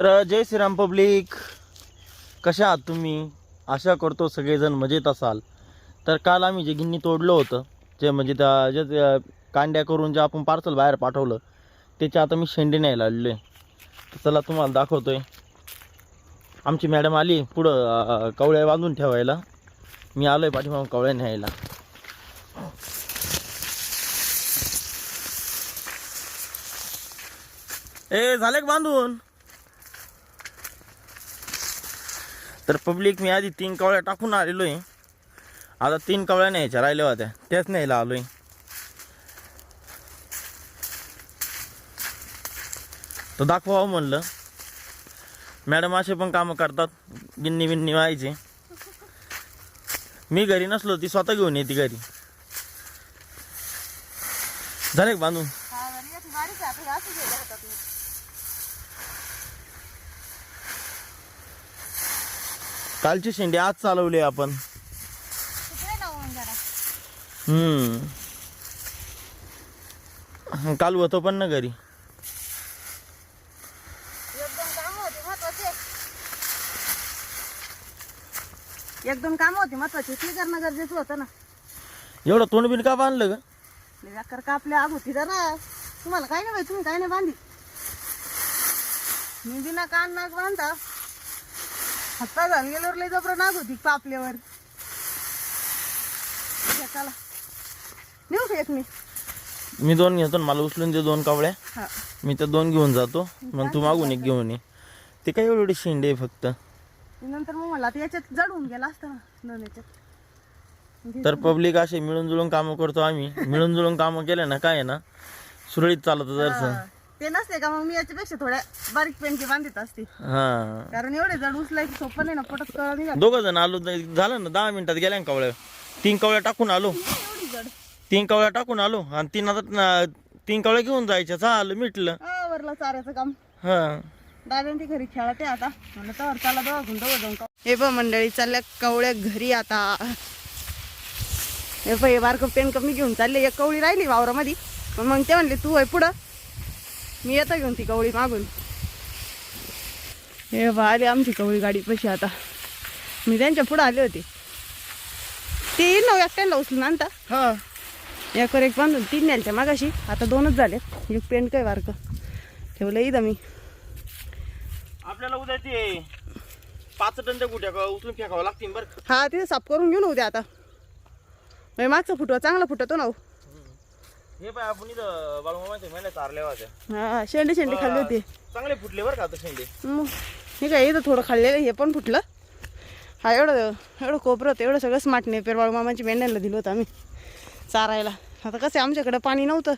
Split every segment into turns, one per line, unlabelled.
तर जय श्रीराम पब्लिक. कशा आहात तुम्ही? आशा करतो सगळेजण मजेत असाल. तर काल आम्ही जे गिन्नी तोडलं होतं जे म्हणजे त्या जे कांड्या करून जे आपण पार्सल बाहेर पाठवलं त्याचे आता मी शेंडे न्यायला आलेलो आहे चला तुम्हाला दाखवतोय. आमची मॅडम आली पुढं कवळ्या बांधून ठेवायला. मी आलो आहे पाठीमागून कवळ्या न्यायला. ए झाले बांधून? तर पब्लिक मी आधी तीन कवळ्या टाकून आलेलो आहे आता तीन कवळ्या न्यायच्या राहिल्या होत्या. त्याच न्यायला आलो आहे तर दाखवावं म्हणलं. मॅडम असे पण कामं करतात. गिन्नी बिन्नी व्हायचे. मी घरी नसलो ती स्वतः घेऊन येते घरी. झाले का बांधून? कालची शेंडी आज चालवली आपण. हम्म. काल होतो पण ना घरी.
एकदम काम होती महत्वाची. ती करणं गरजेचं होतं ना.
एवढं तोंड बिन का बांधलं ग?
लय व्याकर कापले आग होती जरा. तुम्हाला काय नाही तुम्ही काय नाही बांधी मी बिना कान नाक बांधता. हातपाय झाले गेल्यावर लय जबर नाग होती कापल्यावर घ्या, चला. नेऊ का एक मी?
मी दोन घेतो ना, मला उचलून दे दोन कवळ्या.
हा.
मी तर दोन घेऊन जातो. मग तू मागून एक घेऊन ये. ते काय एवढी शेंडी आहे फक्त?
नंतर मग म्हणला आता याच्यात जडून गेला असता दोन याच्यात.
तर पब्लिक असे मिळून जुळून कामं करतो आम्ही. मिळून जुळून कामं केले ना काय आहे ना? सुरळीत चालत जरसं.
ते नसते का मग मी याच्यापेक्षा थोड्या बारीक पेनची बांधित असते.
हा.
कारण एवढे जड उचलायची सोपं नाही ना पटत कळ नाही
दोघं जण आलो झालं ना दहा मिनिटात गेल्या ना कवळ्या तीन कवळ्या टाकून आलो.
एवढी जड.
तीन कवळ्या टाकून आलो. आणि तीन आता न- तीन कवळ्या घेऊन जायच्या झालं मिटलं.
हा वरला चाऱ्याचं काम.
हा.
घरी खेळते आता. म्हणलं तर चला दोघा गुंड जाऊन हे बघ मंडळी चालल्या कवळ्या घरी आता. हे बघ बारक पेन कमी घेऊन चालले. एक कवळी राहिली वावरामध्ये. पण मग ते म्हणले तू आहे पुढं. मी येतो घेऊन ती कवळी मागून. हे बा आली आमची कवळी गाडी पशी आता. मी त्यांच्या पुढं आले होते. ते येईल ना एकट्याला उचलून आणता.
हा.
एकवर एक बांधून तीन न्यायच्या मागाशी. आता दोनच झाले एक पेन काय बारकं ठेवलं इथं मी.
आपल्याला उद्या ते पाच टनच्या गुट्या उचलून फेकावं लागतील बरं.
हा तिथे साफ करून घेऊन उद्या आता. म्हणजे मागचा फुटवा चांगला फुटतो ना हो.
हे पाय आपण इथं बाळूमामाच्या महिन्यात तारल्या होत्या
हा शेंडे शेंडे खाल्ले होते.
चांगले फुटले बरं का आता शेंडे.
मग हे काय इथं थोडं खाल्लेलं हे पण फुटलं. हा एवढं एवढं कोपरं होतं एवढं सगळं स्मार्ट नेपेर बाळू मामाची मेंढ्यांना दिलं होतं आम्ही चारायला. आता कसं आहे, आमच्याकडे पाणी नव्हतं.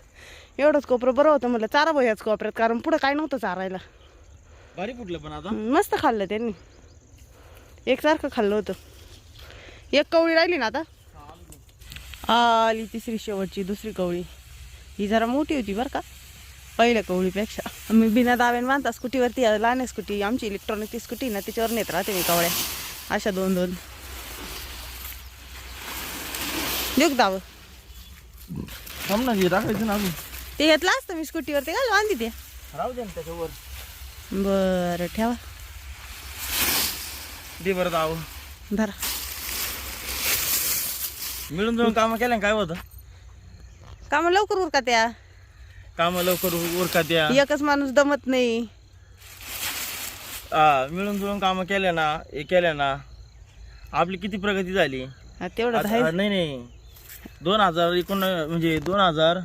एवढंच कोपरं बरं होतं म्हटलं चारा याच कोपऱ्यात कारण पुढं काय नव्हतं चारायला.
भारी फुटलं पण आता.
मस्त खाल्लं त्यांनी. एकसारखं खाल्लं होतं. एक कवळी राहिली ना आता? आली तिसरी शेवटची दुसरी कवळी. ही जरा मोठी होती बरं का पहिल्या कवळीपेक्षा. मी बिना दाव्याने बांधता स्कूटीवरती लहान स्कूटी आमची इलेक्ट्रॉनिक ती स्कूटी ना त्याच्यावर नेत राहते मी कवळ्या. अशा दोन दोन. देऊ दावं?
टाकायचं ना
ते घेतलं असतं मी स्कूटीवरती काय बांधी ते
राहू दे त्याच्यावर.
बरं ठेवा.
दे बरं दाव.
धरा.
मिळून जुळून कामं केल्या काय होतं?
कामं लवकर उरका त्या.
कामं लवकर उरका द्या
एकच माणूस दमत नाही.
हा, मिळून जुळून कामं केल्या ना हे केल्या ना आपली किती प्रगती झाली?
हा, तेवढं तर
आता-
आहे.
नाही नाही. दोन हजार एकूण म्हणजे दोन हजार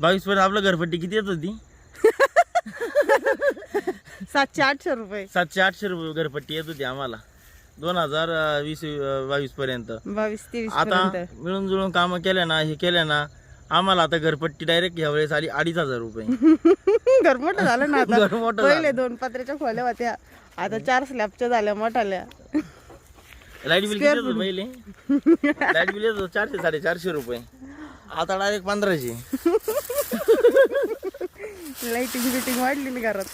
बावीस पर्यंत आपलं घरपट्टी किती येत होती?
सातशे आठशे रुपये.
सातशे आठशे रुपये घरपट्टी येत होती आम्हाला. दोन हजार वीस बावीस पर्यंत
बावीस तेवीस
आता
पर्यंत.
मिळून जुळून कामं केल्या ना हे केल्या ना आम्हाला आता घरपट्टी डायरेक्ट ह्या वेळेस आली अडीच हजार रुपये.
घर मोठं झालं ना आता.
घर मोठं
पहिले दोन पत्र्याच्या खोल्या होत्या आता चार स्लॅबच्या झाल्या मोठाल्या.
लाइट बिल किती येत होतं पहिले? लाइट बिल येत होतं चारशे साडेचारशे रुपये. आता डायरेक्ट पंधराशे.
लाईटिंग बिटिंग वाढली ना घरात.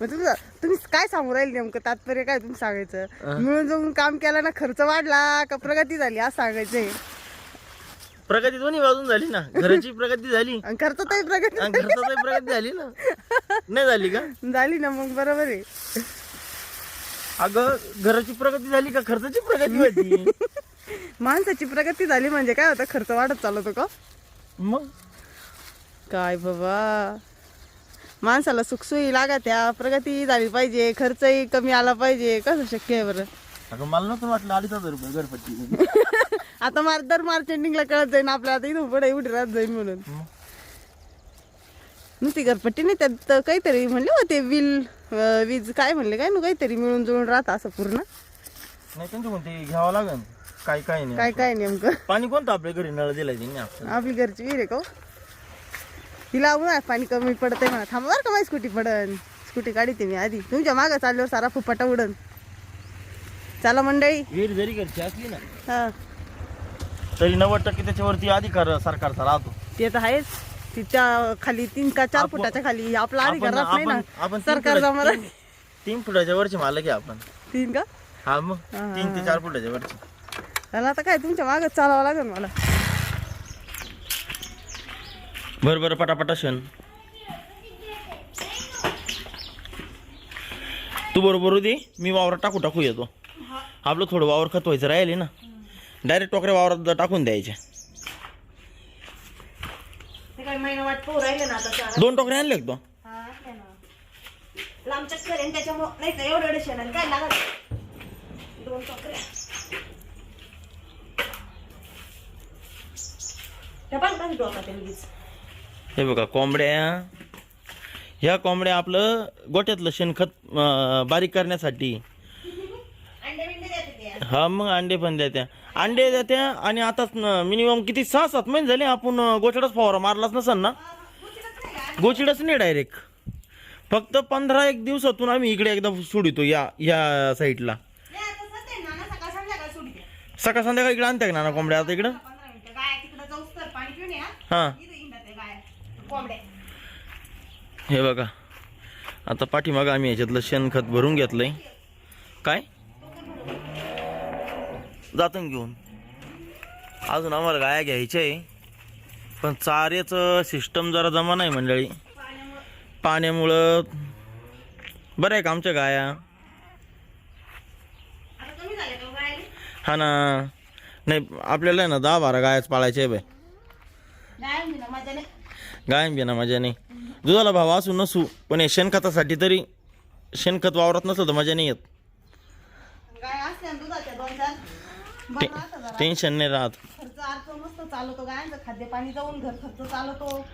मग तुमचं तुम्ही काय सांगू राहील नेमकं? तात्पर्य काय तुम्ही सांगायचं? मिळून जाऊन काम केलं ना खर्च वाढला का प्रगती झाली? असं सांगायचंय.
प्रगती दोन्ही बाजून झाली ना. घराची प्रगती झाली.
आणि प्रगती
आणि प्रगती झाली ना. नाही झाली का?
झाली ना मग बरोबर आहे.
अगं घराची प्रगती झाली का खर्चाची प्रगती होती
माणसाची प्रगती झाली म्हणजे काय होतं? खर्च वाढत चालवतो का?
मग?
काय बाबा? माणसाला सुखसुई लागत त्या प्रगती झाली पाहिजे खर्चही कमी आला पाहिजे कसं शक्य आहे बरं?
अगं मला नव्हतं वाटलं अडीच हजार रुपये घरपट्टी.
आता मार दर मार्च एंडिंगला कळत जाईन आपल्या आता इथून पुढे एवढी राहत जाईल म्हणून.
मग.
नुसती घरपट्टी नाही त्यात काहीतरी म्हणले होते विल अं, वीज काय म्हणले काय ना काहीतरी मिळून जुळून राहत असं पूर्ण.
नाही म्हणते घ्यावं लागेल काय काय नाही
काय काय नेमकं?
पाणी कोणतं आपल्या घरी नळ दिलाय त्यांनी आपल्याला?
आपली घरची विहीर आहे का हो? तिला उन्हाळ्यात पाणी कमी पडत आहे म्हणा. थांबा बरं का माझी स्कूटी पडन. स्कूटी काढते मी आधी. तुमच्या मागं चालल्यावर सारा फुपाटा उडन. चला मंडळी.
विहीर जरी घरची असली ना
हा.
तरी नव्वद टक्के त्याच्यावरती अधिकार सरकारचा राहतो.
ते तर आहेच. तिच्या खाली तीन का चार
आपण-
फुटाच्या खाली. आपला आधी
आपण
घरात नाही ना.
आपण आपण तीन
सरकार जमा
तीन- तीन फुटाच्या वरची मालक आहे आपण.
तीन का?
हा मग. तीन ते चार फुटाच्या वरची.
त्याला आता काय तुमच्या मागं चालावं लागेल मला.
बरं बरं पटापटा क्षण. तू बरोबर दे मी वावरात टाकू टाकू येतो. आपलं थोडं वावर खत व्हायचं राहिले ना. डायरेक्ट टोकऱ्या वावरात टाकून द्यायचे दोन टोकऱ्या आणले तो?
त्या पण
हे बघा कोंबड्या. ह्या कोंबड्या आपलं गोट्यातलं शेणखत बारीक करण्यासाठी. हा मग अंडे पण द्या त्या अंडे द्या त्या आणि आता मिनिमम किती? सहा सात महिने झाले आपण गोचडच फवारा मारलाच नसेल ना? गोचिडच नाही डायरेक्ट फक्त पंधरा एक दिवसातून आम्ही इकडे एकदा सोडितो या या साईडला
सकाळ संध्याकाळ
इकडे आणत्या का ना कोंबड्या आता इकडं? हां.
कोंबड्या
हे बघा. आता पाठीमागं आम्ही याच्यातलं शेणखत भरून घेतलंय. काय? जातो घेऊन. अजून आम्हाला गाया घ्यायच्या आहे पण चाऱ्याचं सिस्टम जरा जमा नाही मंडळी. पाण्यामुळं बरं आहे का आमच्या गाया?
गाय
हा ना. नाही आपल्याला ना दहा बारा गायाच पाळायच्या आहे बाई. गायन बी ना मजा नाही. दुधाला भाव असू नसू पण हे शेणखतासाठी तरी शेणखत वावरात नसलं तर मजा नाही येत.
गाय असते ना दुधाच्या दोन चार बरं राहतं जरा.
टेन्शन नाही राहत.
खर्च अर्थ मस्त चालवतो गायांचं खाद्य पाणी जाऊन घर खर्च चालवतो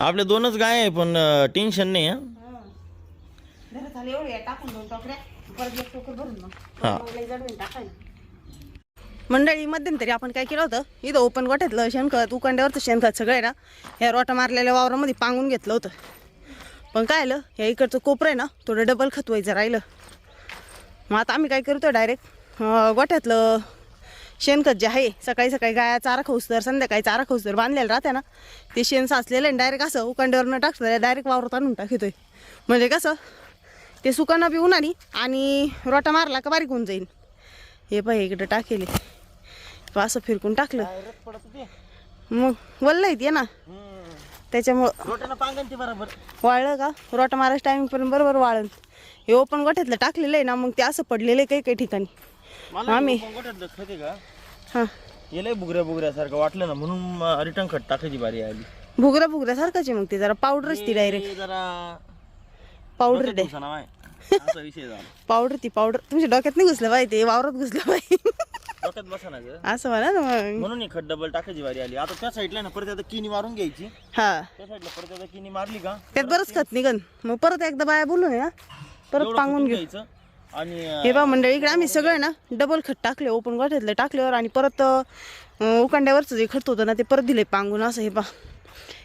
आपले दोनच गाय आहे पण टेन्शन नाही हं.
घर झाले एवढे टाकून दोन टोकऱ्या परत एक टोकर भरून मग.
हा.
टाकायला मंडळी मध्यंतरी आपण काय केलं होतं? इथं ओपन गोठ्यातलं शेणखत उकांड्यावरचं शेणखत सगळं आहे ना ह्या रोटा मारलेल्या वावरामध्ये पांगून घेतलं होतं. पण काय आलं? या इकडचं कोपरं आहे ना थोडं डबल खत व्हायचं राहिलं. मग आता आम्ही काय करतो डायरेक्ट गोठ्यातलं शेणखत जे आहे सकाळी सकाळी गाया चारा खाऊस तर संध्याकाळी चारा खाऊस तर बांधलेलं राहते ना ते शेण साचलेलं आहे डायरेक्ट असं उकांड्यावर न टाकतं डायरेक्ट वावरात आणून टाकतोय. म्हणजे कसं? ते सुकानं बी उन्हानी आणि रोटा मारला का बारीक होऊन जाईल हे पाहिजे इकडं टाकेले. असं फिरकून टाकलं. मग वल्ल आहेत ये ना. त्याच्यामुळं
बरोबर.
वाळलं का? रोटा मारायच्या टायमिंगपर्यंत बरोबर वाळन हे ओपन गोठ्यातलं टाकलेलं आहे ना मग ते असं पडलेलं आहे काही काही ठिकाणी. आम्ही हां.
गेलंय बुगऱ्या बुगऱ्यासारखं वाटलं ना म्हणून रिटर्न खत टाकायची बारी आली.
भुगरा भुगऱ्यासारखंच आहे मग ते जरा पावडरच ती डायरेक्ट
जरा
पावडर दे. पावडर ती पावडर तुमच्या डोक्यात नाही घुसलं पाहिजे ते वावरात घुसलं पाहिजे
बसा ना ग
असं म्हणा ना मग.
म्हणून खत डबल टाकायची बारी आली. आता त्या साईडला ना परत आता किनी मारून घ्यायची.
हा.
त्या साईडला परत आता किनी मारली का?
त्यात बरंच खत निघन. मग परत एकदा बाया बोलून ना परत
एवढं
पांगून
कुटून
घेऊ.
घ्यायचं? आणि अं,
हे बा मंडळी इकडे आम्ही सगळं ना डबल खत टाकले ओपन गोठ्यातलं टाकल्यावर आणि परत अं, उकांड्यावरचं जे खत होतं ना ते परत दिले पांगून असं हे बा.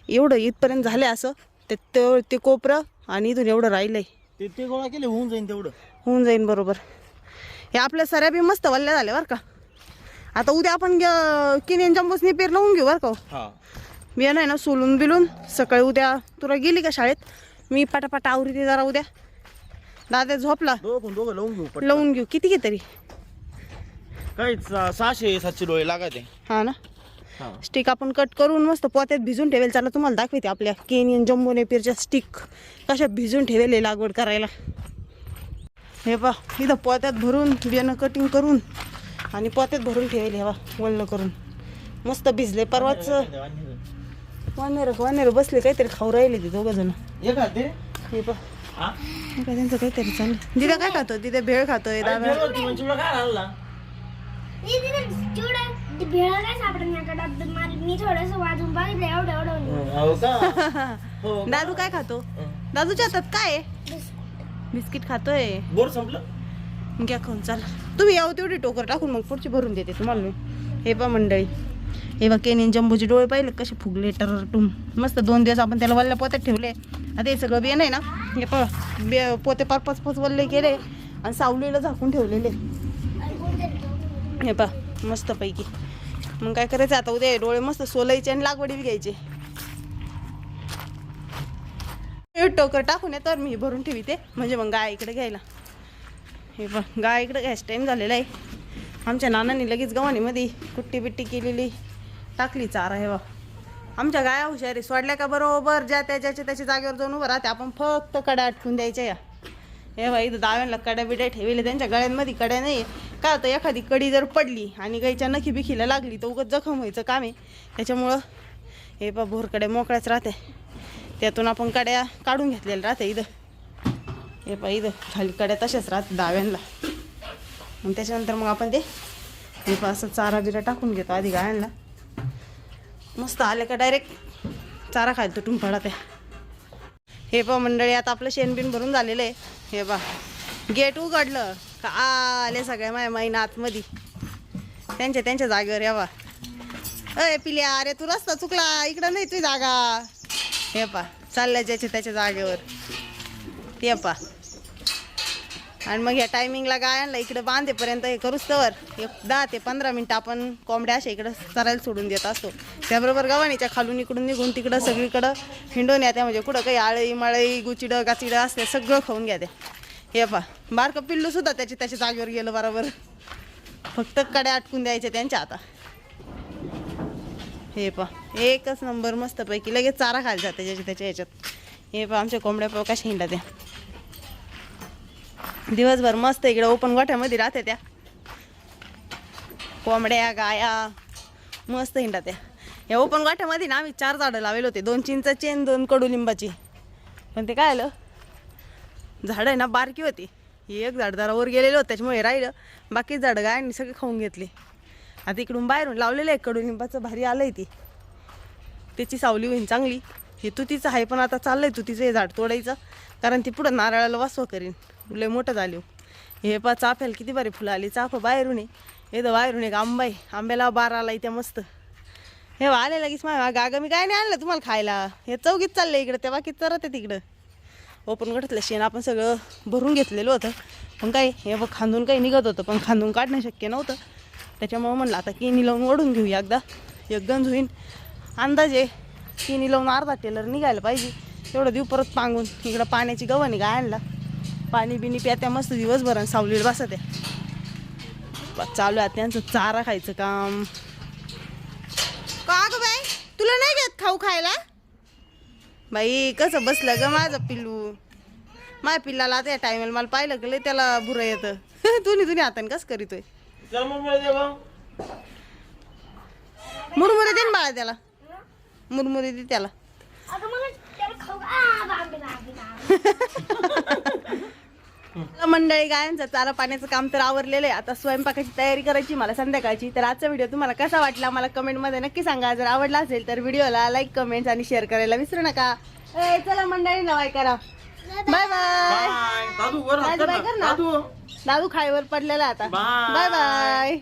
एवढं इथपर्यंत झाले असं. ते ते- ते कोपरं आणि इथून एवढं राहिलंय.
ते ते गोळा केले होऊन जाईन तेवढं.
होऊन जाईन बरोबर. हे आपल्या सऱ्या बी मस्त वल्ल्या झाल्या बरं का. आता उद्या आपण किनेन जंबूसनी पेर लावून घेऊ बरं का हो.
हा.
बियाणं आहे ना सोलून बिलून सकाळी उद्या तुला गेली का शाळेत? मी पटापट आवरीते जरा उद्या. दादा झोपला?
लावून घेऊ.
लावून घेऊ. किती घे तरी?
काही सहाशे सातशे डोळे लागत
हा ना?
हा.
स्टिक आपण कट करून मस्त पोत्यात भिजून ठेवेल. चला तुम्हाला दाखवते आपल्या केनियन जम्बो नेपियरच्या स्टिक कशा भिजून ठेवेल लागवड करायला. हे पा इथं पोत्यात भरून बियाणं कटिंग करून आणि पोत्यात भरून ठेवेल हे बा वल्ल करून. मस्त भिजले परवाच वानेर वानेर बसले काहीतरी खाऊ राहिले ते दोघं जण.
हे
पा त्यांचं काहीतरी चाललं दिदा काय खातो दिदा भेळ खातोय दादा.
भेळ होती म्हणजे तुला काय आणला
मी तिथे चिवडा ती भेळ काय सापडत नाही आता डब्यात मारी मी थोडस वाजून बघितलं एवढं एवढं
हो का? हो का?
दादू काय खातो. दादूच्या हातात काय आहे? बिस्किट खातोय.
बोर संपलं?
घ्या खाऊन चला. तुम्ही यावं तेवढी टोकर टाकून मग पुढची भरून देते तुम्हाला मी. हे पा मंडळी. हे बा केनी जम्बूचे डोळे पाहिले कसे फुगले टरटूम मस्त दोन दिवस आपण त्याला वल्ल्या पोत्यात ठेवले. आता हे सगळं बियाणं आहे ना हे पा बे पोते पाच पाच पाच वल्ले केले आणि सावलीला झाकून ठेवलेले. हे पा मस्तपैकी. मग काय करायचं आता उद्या डोळे मस्त सोलायचे आणि लागवडी बी घ्यायचे. हे टोकर टाकून ये तर मी भरून ठेवी ते म्हणजे मग गाय इकडे घ्यायला. हे पण गाय इकडं गॅस टाईम झालेला आहे. आमच्या नानांनी लगेच गव्हाणीमध्ये कुट्टी बिट्टी केलेली. टाकली चारा हे बा आमच्या गाया हुशारी सोडल्या का बरोबर? ज्या त्या ज्याच्या त्याच्या जागेवर जाऊन उभं राहते. आपण फक्त कड्या अटकून द्यायच्या या. हे बा इथं दाव्यांना कड्या बिड्या ठेवले त्यांच्या गळ्यांमध्ये कड्या नाही का होतं एखादी कडी जर पडली आणि गाईच्या नखी बिखीला लागली तर उगत जखम व्हायचं काम आहे. त्याच्यामुळं हे बा भोरकडे मोकळ्याच राहते. त्यातून आपण कड्या काढून घेतलेल्या राहते इथं. हे पा इथं खाली कड्या दाव्यांना मग त्याच्यानंतर मग आपण ते हे पा असं चारा बिरा टाकून घेतो आधी गायांना. मस्त आले का डायरेक्ट चारा खायला तुटून पडत आहे हे पा मंडळी आता आपलं शेणबिन भरून झालेलं आहे. हे पा गेट उघडलं का आले सगळ्या माया माईन आतमध्ये. त्यांच्या त्यांच्या जागेवर यावा अय पिल्या अरे तू रस्ता चुकला इकडं नाही तुझी जागा. हे पा चालल्या ज्याच्या त्याच्या जागेवर. ते पा आणि मग या टायमिंगला गायांना इकडे बांधेपर्यंत हे करूच तर एक दहा ते पंधरा मिनटं आपण कोंबड्या अशा इकडं चरायला सोडून देत असतो. त्याबरोबर गव्हाणीच्या खालून इकडून निघून तिकडं सगळीकडं हिंडून येत्या. म्हणजे कुठं काही आळी मळई गुचिडं गाचिडं असते सगळं खाऊन घ्या त्या हे पा बारकं पिल्लूसुद्धा त्याच्या त्याच्या जागेवर गेलं बरोबर. फक्त कड्या अटकून द्यायच्या त्यांच्या आता. हे पा एकच नंबर मस्तपैकी लगेच चारा खायला जाते ज्याच्या त्याच्या ह्याच्यात. हे पा आमच्या कोंबड्या पाव कशा हिंडा त्या दिवसभर मस्त इकडे ओपन गोठ्यामध्ये राहते त्या. कोंबड्या गाया मस्त हिंडा त्या. या ओपन गोठ्यामध्ये ना आम्ही चार झाडं लावले होते. दोन चिंचाची आणि दोन कडुलिंबाची पण ते काय आलं? झाडं आहे ना बारकी होती. ही एक झाड दारावर गेलेलं होतं त्याच्यामुळे राहिलं. बाकी झाडं गायांनी सगळे खाऊन घेतली. आता इकडून बाहेरून लावलेलं आहे कडुलिंबाचं भारी आलं आहे ती. त्याची सावली होईल चांगली. हे तुतीचं आहे पण आता चाललंय तुतीचं हे झाड तोडायचं. कारण ती पुढं नारळाला वासवा करीन. लय मोठं झाले हो. हे. पा चाफ्याला किती बरे फुलं आली. चाफं बाहेरून आहे. तर बाहेरून एक आंबा आहे. आंब्याला बारा आला इथे मस्त. हे बा, आले लगेच मा गागा मी काय नाही आणलं तुम्हाला खायला. हे चौकीत चाललं इकडं. त्या किती चरत आहे तिकडं. ओपन गटातलं शेण आपण सगळं भरून घेतलेलं होतं. पण काय हे बघ खांदून काही निघत होतं. पण खांदून काढणं शक्य नव्हतं. त्याच्यामुळं म्हणलं आता किनी लावून ओढून घेऊया एकदा. एक गंज होईन. अंदाजे किनी लावून अर्धा टेलर निघायला पाहिजे. तेवढं देऊ परत पांगून. इकडं पाण्याची गव्हाणी आणला पाणी बिनी प्यात्या मस्त दिवसभर आणि सावलीला बसत आहे चालू आहे त्यांचं चारा खायचं काम. का ग बाई? तुला नाही घेत खाऊ खायला? बाई कसं बसलं ग माझं पिल्लू? माझ्या पिल्लाला आता या टायमाला मला पाहिलं लय त्याला बुरं येतं. दोन्ही दोन्ही हाताने कसं करीतोय. मुरमुरे दे ना बाळा त्याला. मुरमुरे दे त्याला.
मला
मंडळी गायांचं चारा पाण्याचं काम तर आवरलेलं आहे. आता स्वयंपाकाची तयारी करायची मला संध्याकाळची. तर आजचा व्हिडिओ तुम्हाला कसा वाटला मला कमेंटमध्ये नक्की सांगा. जर आवडला असेल तर व्हिडिओला लाईक कमेंट्स आणि शेअर करायला विसरू नका. ए, चला मंडळी नवाय करा. बाय बाय
बाय दादू वर हात कर ना. दादू.
खायवर पडलेला आता. Bye bye